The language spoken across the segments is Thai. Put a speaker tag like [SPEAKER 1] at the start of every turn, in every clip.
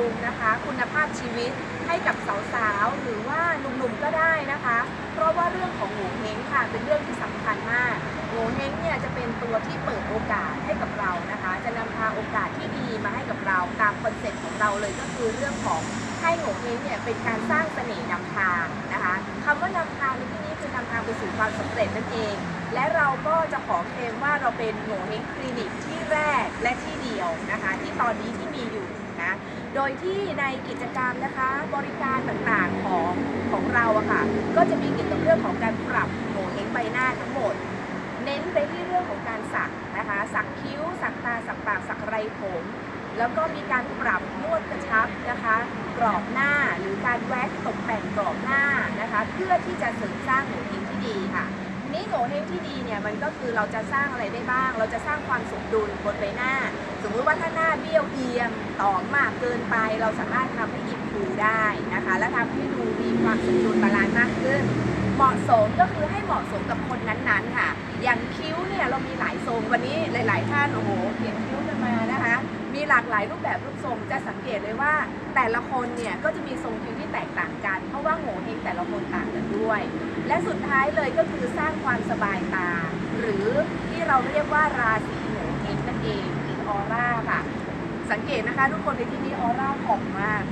[SPEAKER 1] รุงนะคะ คุณภาพชีวิตให้กับสาวๆหรือว่าหนุ่มๆก็ได้นะคะ เพราะว่าเรื่องของโหเฮงค่ะเป็นเรื่องที่สำคัญมากโหเฮงเนี่ยจะเป็นตัวที่เปิดโอกาสให้กับเรานะคะ จะนำพาโอกาสที่ดีมาให้กับเราตามคอนเซ็ปต์ของเราเลยก็คือเรื่องของให้โงเฮงเนี่ยเป็นการสร้างเสน่ห์นำทางนะคะคำว่านำทางในที่นี้คือนำทางไปสู่ความสำเร็จนั่นเอง และเราก็จะขอเคลมว่าเราเป็นโงเฮงคลินิกที่แรกและที่เดียวนะคะ ที่ตอนนี้ที่มีอยู่ นะโดยที่ในกิจกรรมนะคะบริการต่างๆของของเราอะค่ะ ก็จะมีเกี่ยวกับเรื่องของการปรับโงเฮงใบหน้าทั้งหมด เน้นไปที่เรื่องของการสักนะคะ สักคิ้ว สักตา สักปาก สักไรผม แล้วก็มีการปรับนวดกระชับนะคะ กรอบหน้าหรือการแว็กซ์ตกแต่งกรอบหน้านะคะ เพื่อที่จะเสริมสร้างโหเฮงที่ดีค่ะ นี้โหเฮงที่ดีเนี่ยมันก็คือเราจะสร้างอะไรได้บ้าง เราจะสร้างความสมดุลบนใบหน้า สมมติว่าถ้าหน้าเบี้ยวเอียงตอมมากเกินไป เราสามารถทำให้อิ่มฟูได้นะคะ และทำให้ดูมีความสมดุลบาลานซ์มากขึ้น เหมาะสมก็คือให้เหมาะสมกับคนนั้นๆค่ะ อย่างคิ้วเนี่ยเรามีหลายทรงวันนี้หลาย ๆ ท่านโอ้โหเขียนคิ้วกันมานะคะ มีหลากหลายรูปแบบรูปทรงจะสังเกตเลยว่า แต่ละคนเนี่ยก็จะมีทรงคิ้วที่แตกต่างกัน เพราะว่าโงเฮงแต่ละคนต่างกันด้วย และสุดท้ายเลยก็คือสร้างความสบายตา หรือที่เราเรียกว่าราศีโงเฮงนั่นเองหรือออร่าค่ะ สังเกตนะคะทุกคนในที่นี้ออร่าผ่องมาก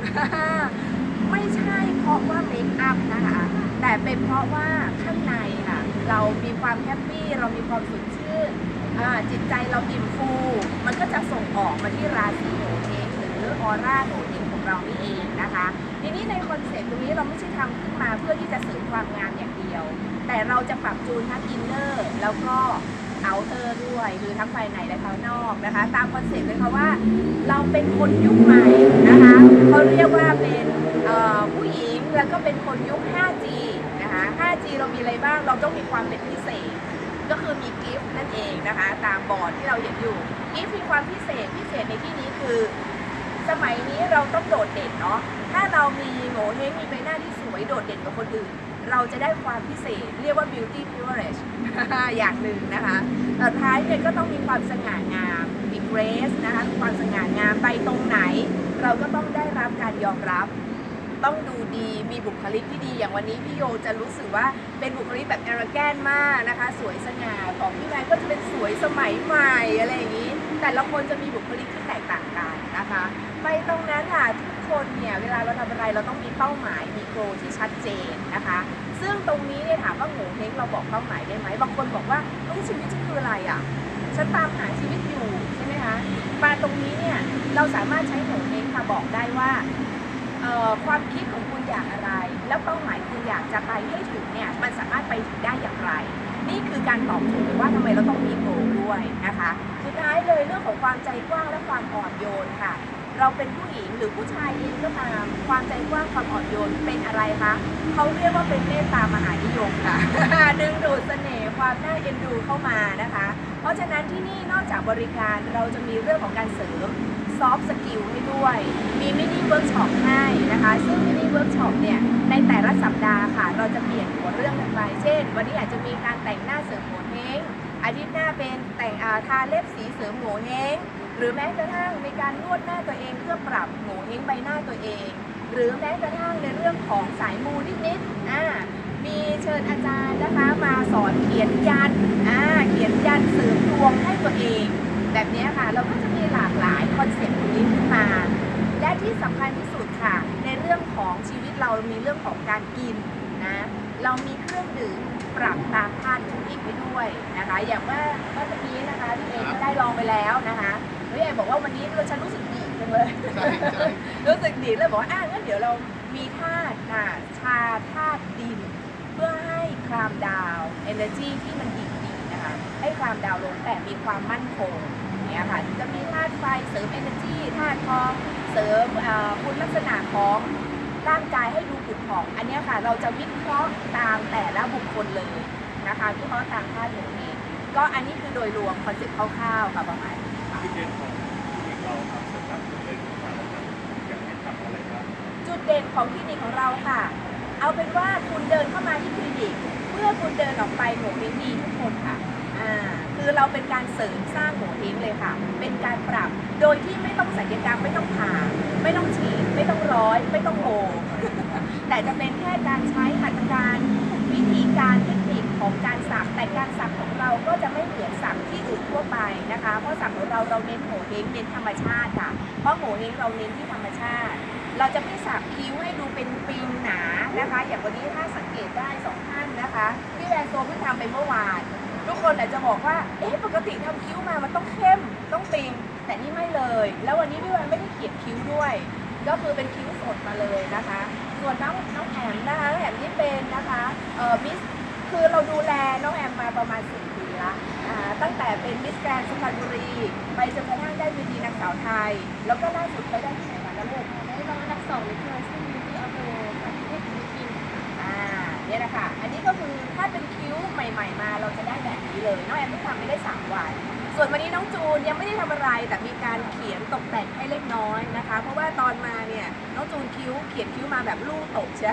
[SPEAKER 1] ไม่ใช่เพราะว่าเมคอัพนะคะ แต่เป็นเพราะว่าข้างในค่ะเรามีความแฮปปี้เรามีความสดชื่นจิตใจเราอิ่มฟู มันก็จะส่งออกมาที่ราศีโหเองหรือออร่าหเองของ เรานี่เองนะคะทีนี้ในคอนเซ็ปต์ตรงนี้เราไม่ใช่ทำขึ้นมาเพื่อที่จะเสริมความงามอย่างเดียว แต่เราจะปรับจูนทั้งอินเนอร์แล้วก็เอาเตอร์ด้วยคือทั้งภายในและภายนอกนะคะ ตามคอนเซ็ปต์เลยค่ะว่าเราเป็นคนยุคใหม่นะคะเขาเรียกว่าเป็นผู้หญิงแล้วก็เป็นคนยุค 5G นะคะ 5G เรามีอะไรบ้างเราต้องมีความเป็นพิเศษ ก็คือมีกิฟต์นั่นเองนะคะ ตามบอร์ดที่เราเห็นอยู่กิฟต์มีความพิเศษพิเศษในที่นี้คือ สมัยนี้เราต้องโดดเด่นเนาะ ถ้าเรามีโงเฮงมีใบหน้าที่สวยโดดเด่นกว่าคนอื่น เราจะได้ความพิเศษ เรียกว่า beauty privilege อย่างหนึ่งนะคะแต่ท้ายเนี่ยก็ต้องมีความสง่างามมี grace นะคะความสง่างามไปตรงไหน เราก็ต้องได้รับการยอมรับต้องดูดีมีบุคลิกที่ดีอย่างวันนี้พี่โยจะรู้สึกว่าเป็นบุคลิกแบบเอรแกนมากนะคะ สวยสง่าของพี่แมนก็จะเป็นสวยสมัยใหม่อะไรอย่างนี้ แต่ละคนจะมีบุคลิกที่แตกต่างกันนะคะไปตรงนั้นค่ะทุกคนเนี่ยเวลาเราทำอะไรเราต้องมีเป้าหมายมีโกที่ชัดเจนนะคะ ซึ่งตรงนี้เนี่ยถามว่าโง่เฮงเราบอกเป้าหมายได้ไหมบางคนบอกว่าเฮ้ยชีวิตฉันคืออะไรอะฉันตามหาชีวิตอยู่ใช่ไหมคะมาตรงนี้เนี่ยเราสามารถใช้โง่เฮงค่ะบอกได้ว่าความคิดของคุณอยากอะไร แล้วเป้าหมายคุณอยากจะไปให้ถึงเนี่ยมันสามารถไปถึงได้อย่างไร นี่คือการตอบโจทย์ว่าทำไมเราต้องมีโกด้วยนะคะ สุดท้ายเลยเรื่องของความใจกว้างและความอ่อนโยนค่ะ เราเป็นผู้หญิงหรือผู้ชายเองก็ตามความใจกว้างความอ่อนโยนเป็นอะไรคะเขาเรียกว่าเป็นเมตตามหานิยมค่ะดึงดูดเสน่ห์ความน่าเอ็นดูเข้ามานะคะ เพราะฉะนั้นที่นี่นอกจากบริการเราจะมีเรื่องของการเสริมซอฟต์สกิลให้ด้วย มีมินิเวิร์กช็อปให้นะคะ ซึ่งมินิเวิร์กช็อปเนี่ยใน สัปดาห์ค่ะ เราจะเปลี่ยนหัวเรื่องกันไป เช่น วันนี้อาจจะมีการแต่งหน้าเสริมหัวเฮงอาทิตย์หน้าเป็นแต่งทาเล็บสีเสริมหัวเฮงหรือแม้กระทั่งในการนวดหน้าตัวเองเพื่อปรับโงเห้งใบหน้าตัวเอง หรือแม้กระทั่งในเรื่องของสายมูนิดๆอ่ามีเชิญอาจารย์นะคะมาสอนเขียนยันอ่าเขียนยันเสริมดวงให้ตัวเอง แบบนี้ค่ะเราก็จะมีหลากหลายคอนเซ็ปต์ตรงนี้ขึ้นมา และที่สำคัญที่สุดค่ะในเรื่องของชีวิต เรามีเรื่องของการกินนะเรามีเครื่องดื่มปรับตามธาตุของเองไปด้วยนะคะ อย่างเมื่อเมื่อตะกี้นะคะพี่เองก็ได้ลองไปแล้วนะคะพี่เอกบอกว่าวันนี้เราฉันรู้สึกดีจังเลย
[SPEAKER 2] ใช่ใช่
[SPEAKER 1] รู้สึกดีเลยบอกว่าอะงั้นเดี๋ยวเรามีธาตุอะชาธาตุดิน เพื่อให้คลามดาว energy ที่มันดีดีๆนะคะ ให้คลามดาวลงแต่มีความมั่นคงอย่างเนี้ยค่ะจะมีธาตุไฟเสริม energy ธาตุทองเสริมเอ่อคุณลักษณะของ ร่างกายให้ดูผุดผ่อง อันเนี้ยค่ะเราจะวิเคราะห์ตามแต่ละบุคคลเลยนะคะวิเคราะห์ตามธาตุของเองก็อันนี้คือโดยรวมคอนเซ็ปต์คร่าวๆค่ะประมาณนี้ค่ะ
[SPEAKER 2] ที่เด่นของที่เราทำสำหรับเรื่องของการทำอยากให้ทำอะไรบ้าง
[SPEAKER 1] จุดเด่นของคลินิกของเราค่ะ เอาเป็นว่าคุณเดินเข้ามาที่คลินิกผู้มื่อคุณเดินออกไปโหมเฮงดีทุกคนค่ะอ่า คือเราเป็นการเสริมสร้างโหมเฮงเลยค่ะ เป็นการปรับ โดยที่ไม่ต้องสัญญกรรมไม่ต้องผ่าไม่ต้องฉีดไม่ต้องร้อย ไม่ต้องโหแต่จะเป็นแค่การใช้หัตถการวิธีการเทคนิคของการสักแต่การสักของเราก็จะไม่เหมือนสักที่อื่นทั่วไปนะคะ เพราะสักของเราเราเน้นโหเฮงเน้นธรรมชาติค่ะ เพราะโหเฮงเราเน้นที่ธรรมชาติ เราจะไม่สักคิ้วให้ดูเป็นปิงหนานะคะ อย่างวันนี้ถ้าสังเกตได้สองท่านนะคะพี่แวนโซเพิ่งทำไปเมื่อวาน ทุกคนอาจจะบอกว่า เอ๊ะ ปกติทำคิ้วมา มันต้องเข้ม ต้องปิงแต่นี่ไม่เลย แล้ววันนี้พี่แวนไม่ได้เขียนคิ้วด้วย ก็คือเป็นคิ้วสดมาเลยนะคะ ส่วนน้องน้องแอมนะคะน้องแอมนี่เป็นนะคะเอ่อมิส คือเราดูแลน้องแอมมาประมาณสี่ปีละอ่าตั้งแต่เป็นมิสแกรนด์สุพรรณบุรี ไปจนกระทั่งได้เวทีนางสาวไทย แล้วก็ล่าสุดไปได้ที่ไหนมาแล้วลูก
[SPEAKER 3] ได้รองอันดับสองในเครือซึ่งมีที่ออโตประเทศฟิลิปปินส์
[SPEAKER 1] อ่าเนี่ยนะคะ อันนี้ก็คือถ้าเป็นคิ้วใหม่ ๆ มาเราจะได้แบบนี้ เลยน้องแอมเพิ่งทำไปได้ 3 วัน ส่วนวันนี้น้องจูนยังไม่ได้ทำอะไรแต่มีการเขียนตกแต่งให้เล็กน้อยนะคะ เพราะว่าตอนมาเนี่ยน้องจูนคิ้วเขียนคิ้วมาแบบลูกตกใช่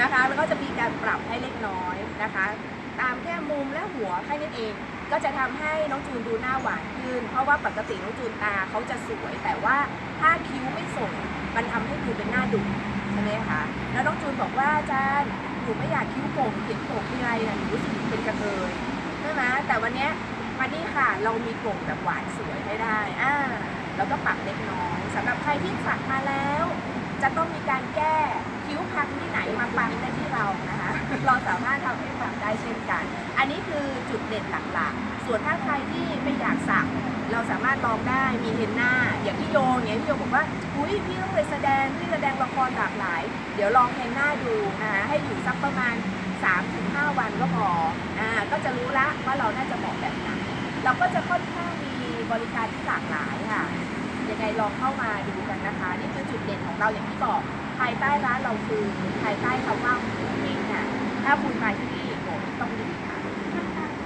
[SPEAKER 1] นะคะ แล้วก็จะมีการปรับให้เล็กน้อยนะคะ ตามแค่มุมและหัวแค่นั้นเองก็จะทำให้น้องจูนดูหน้าหวานขึ้น เพราะว่าปกติน้องจูนตาเขาจะสวย แต่ว่าถ้าคิ้วไม่ส่งมันทำให้ดูเป็นหน้าดุใช่ไหมคะแล้วน้องจูนบอกว่าอาจารย์หนูไม่อยากคิ้วโก่งเขียนโก่งทีไรนะหนูรู้สึกหนูเป็นกระเทย ใช่ไหมแต่วันเนี้ยมานี่ค่ะ เรามีโก่งแบบหวานสวยให้ได้อ่าแล้วก็ปรับเล็กน้อยสำหรับใครที่สักมาแล้ว จะต้องมีการแก้คิ้วพังที่ไหนมาปังได้ที่เรานะคะ เราสามารถทำให้ปังได้เช่นกัน อันนี้คือจุดเด่นหลักๆ ส่วนถ้าใครที่ไม่อยากสักเราสามารถลองได้มีเฮนหน่าอย่างพี่โยงเงี้ยพี่โยบอกว่าอุ้ยพี่ต้องไปแสดงพี่แสดงละครหลากหลาย เดี๋ยวลองเฮนหน่าดูนะคะให้อยู่สักประมาณ 3-5 วันก็พออ่าก็จะรู้ละว่าเราน่าจะเหมาะแบบไหนเราก็จะค่อนข้างมีบริการที่หลากหลายค่ะยังไงลองเข้ามาดูกันนะคะ นี่คือจุดเด่นของเราอย่างที่บอกภายใต้ร้านเราคือภายใต้คำว่าหมูเองค่ะถ้าคุณมาที่นี่โหต้องดีค่ะ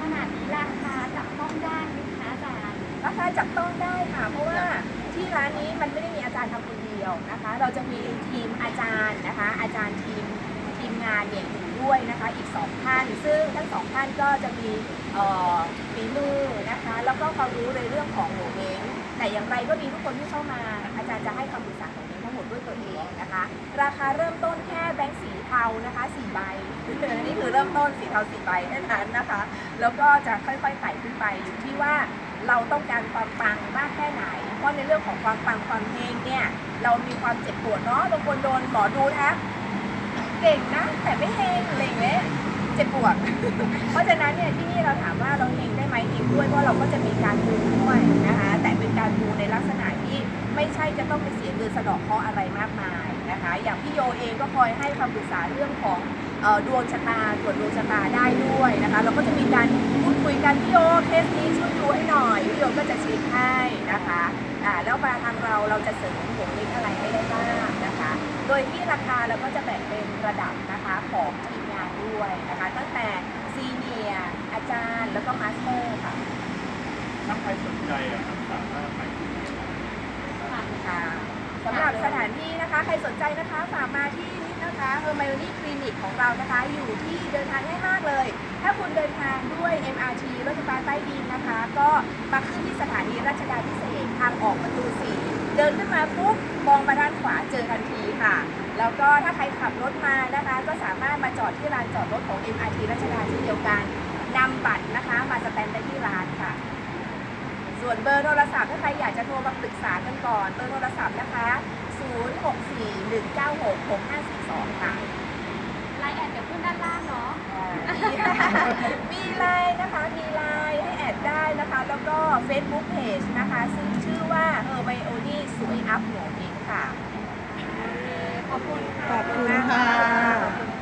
[SPEAKER 3] ขนาดนี้ราคาจับต้องได้ไหมคะอาจารย์
[SPEAKER 1] ราคาจับต้องได้ค่ะ เพราะว่าที่ร้านนี้มันไม่ได้มีอาจารย์ทำคนเดียวนะคะ เราจะมีทีมอาจารย์นะคะ อาจารย์ทีมทีม งานเนี่ยอยู่ด้วยนะคะอีกสองท่านซึ่งทั้งสองท่านก็จะมีฝีมือนะคะแล้วก็ความรู้ในเรื่องของโหเม้งแต่อย่างไรก็ดีทุกคนที่เข้ามา อาจารย์จะให้คำปรึกษาของเม้งทั้งหมดด้วยตัวเองนะคะ ราคาเริ่มต้นแค่แบงค์สีเทานะคะสี่ใบนี่คือเริ่มต้นสีเทาสี่ใบเท่านั้นนะคะ แล้วก็จะค่อยๆไต่ขึ้นไปอยู่ที่ว่าเราต้องการความปังมากแค่ไหน เพราะในเรื่องของความปังความเฮงเนี่ยเรามีความเจ็บปวดเนาะบางคนโดนหมอดูทัก เก่งนะ แต่ไม่เฮงอะไรอย่างเงี้ยเจ็บปวด เพราะฉะนั้นเนี่ยที่นี่เราถามว่าเราเฮงได้ไหมเฮงด้วยเพราะเราก็จะมีการดูด้วยนะคะ แต่เป็นการดูในลักษณะที่ไม่ใช่จะต้องไปเสียเงินสะดอกเคราะห์อะไรมากมายนะคะ อย่างพี่โยเองก็คอยให้คำปรึกษาเรื่องของออดวงชะตาตรวจดวงชะตาได้ด้วย ระดับนะคะของทีมงานด้วยนะคะ ตั้งแต่ซีเนียอาจารย์แล้วก็มาสเตอร์ค่ะ
[SPEAKER 2] ถ้าใครสนใจอะครับสามารถไปที่นี่ได้
[SPEAKER 1] ค่ะสำหรับสถานที่นะคะ ใครสนใจนะคะฝากมาที่นี่นะคะเฮอร์ไมโอนี่คลินิกของเรานะคะ อยู่ที่เดินทางง่ายมากเลย ถ้าคุณเดินทางด้วย MRT รถไฟฟ้าใต้ดินนะคะ ก็มาขึ้นที่สถานีรัชดาพิเศษกทางออกประตู4 รขับรถมานะคะ ก็สามารถมาจอดที่ลานจอดรถของ MRT รัชดาเช่นเดียวกันนำบัตรนะคะมาสแตนได้ที่ร้านค่ะ ส่วนเบอร์โทรศัพท์ถ้าใครอยากจะโทรมาปรึกษากันก่อน เบอร์โทรศัพท์นะคะ 0641966542 ค่ะ
[SPEAKER 3] ไลน์แอดเดี๋ยวขึ้นด้านล่างเนาะ
[SPEAKER 1] มีไลน์นะคะ มีไลน์ให้แอดได้นะคะ แล้วก็ Facebook Page นะคะ ซึ่งชื่อว่าเ e r m i o n e สวยอัพหัวพิงค่ะ
[SPEAKER 3] ขอบคุณค่ะ
[SPEAKER 4] ขอบคุณค่ะ